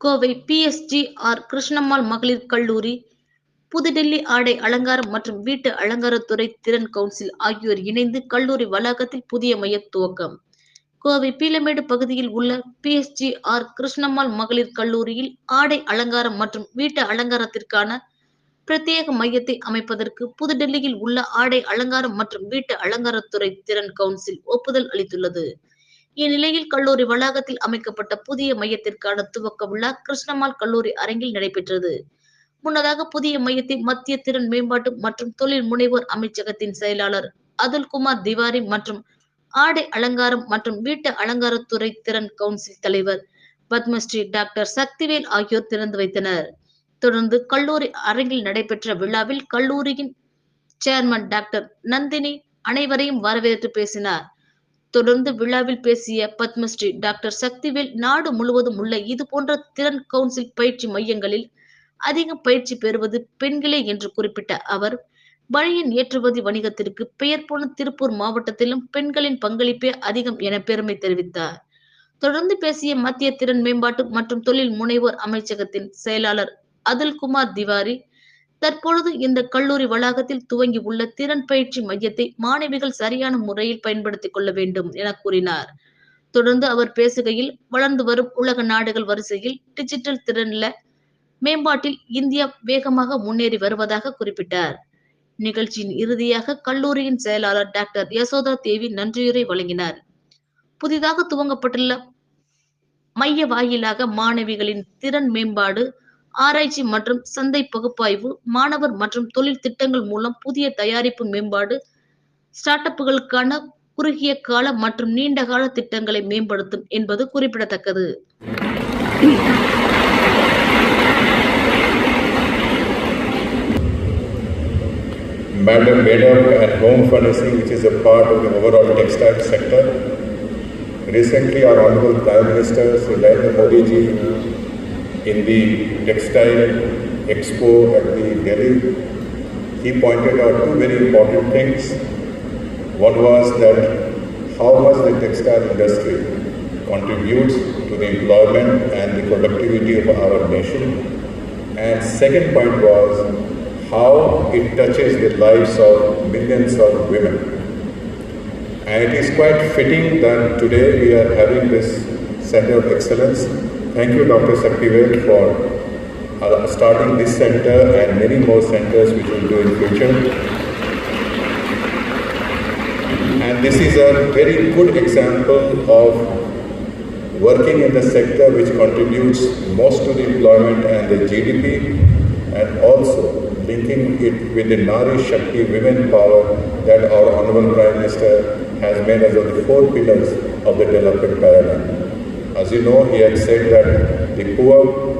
Kovai PSG R Krishnammal மகளிர் கல்லூரி புதுடெல்லி ஆடை அலங்காரம் மற்றும் வீட்டு அலங்காரத்துறை திறன் கவுன்சில் ஆகியோர் இணைந்து கல்லூரி வளாகத்தில் புதிய மைய துவக்கம். கோவை பீலமேடு பகுதியில் உள்ள பிஎஸ்ஜி ஆர் கிருஷ்ணம்மாள் மகளிர் கல்லூரியில் ஆடை அலங்காரம் மற்றும் வீட்டு அலங்காரத்திற்கான பிரத்யேக மையத்தை அமைப்பதற்கு புதுடெல்லியில் உள்ள ஆடை அலங்காரம் மற்றும் வீட்டு அலங்காரத்துறை திறன் கவுன்சில் ஒப்புதல் அளித்துள்ளது. இந்நிலையில் கல்லூரி வளாகத்தில் அமைக்கப்பட்ட புதிய மையத்திற்கான துவக்க விழா கிருஷ்ணமால் கல்லூரி அரங்கில் நடைபெற்றது. முன்னதாக புதிய மையத்தை மத்திய திறன் மேம்பாட்டு மற்றும் தொழில் முனைவோர் அமைச்சகத்தின் செயலாளர் அதுல்குமார் திவாரி மற்றும் ஆடை அலங்காரம் மற்றும் வீட்டு அலங்காரத்துறை திறன் கவுன்சில் தலைவர் பத்மஸ்ரீ டாக்டர் சக்திவேல் ஆகியோர் திறந்து வைத்தனர். தொடர்ந்து கல்லூரி அரங்கில் நடைபெற்ற விழாவில் கல்லூரியின் சேர்மன் டாக்டர் நந்தினி அனைவரையும் வரவேற்று பேசினார். தொடர்ந்து விழாவில் பேசிய பத்மஸ்ரீ டாக்டர் சக்திவேல் நாடு முழுவதும் உள்ள இது போன்ற திறன் கவுன்சில் பயிற்சி மையங்களில் அதிக பயிற்சி பெறுவது பெண்களே என்று குறிப்பிட்ட அவர் வழியின் ஏற்றுமதி வணிகத்திற்கு பெயர் போன திருப்பூர் மாவட்டத்திலும் பெண்களின் பங்களிப்பே அதிகம் என பெருமை தெரிவித்தார். தொடர்ந்து பேசிய மத்திய திறன் மேம்பாட்டு மற்றும் தொழில் முனைவோர் அமைச்சகத்தின் செயலாளர் அதுல்குமார் திவாரி தற்பொழுது இந்த கல்லூரி வளாகத்தில் துவங்கி உள்ள திறன் பயிற்சி மையத்தை மாணவிகள் சரியான முறையில் பயன்படுத்திக் கொள்ள வேண்டும் என கூறினார். தொடர்ந்து அவர் பேசுகையில் வளர்ந்து வரும் உலக நாடுகள் வரிசையில் டிஜிட்டல் திறன்ல மேம்பாட்டில் இந்தியா வேகமாக முன்னேறி வருவதாக குறிப்பிட்டார். நிகழ்ச்சியின் இறுதியாக கல்லூரியின் செயலாளர் டாக்டர் யசோதா தேவி நன்றியுரை வழங்கினார். புதிதாக துவங்கப்பட்டுள்ள மைய வாயிலாக மாணவிகளின் திறன் மேம்பாடு ஆராய்ச்சி மற்றும் சந்தை பகுப்பாய்வு மாணவர் மற்றும் தொழில் திட்டங்கள் மூலம் புதிய தயாரிப்பு மேம்பாடு ஸ்டார்ட் அப்புகளுக்கான குறுகிய கால மற்றும் நீண்ட கால திட்டங்களை மேம்படுத்தும் என்பது குறிப்பிடத்தக்கது Madam Madam and home furnishing, which is a part of the overall textile sector. Recently, our Honorable Prime Minister Sri Narendra Modi ji, in the textile expo at the Delhi, he pointed out two very important things. One was that how much the textile industry contributes to the employment and the productivity of our nation. And second point was how it touches the lives of millions of women. And it is quite fitting that today we are having this Center of Excellence. Thank you, Dr. Saktivel, for uh, starting this center and many more centers which will do in future. And this is a very good example of working in the sector which contributes most to the employment and the GDP and also linking it with the Nari Shakti women power that our Honorable Prime Minister has made as one of the four pillars of the development paradigm. As you know, he had said that the poor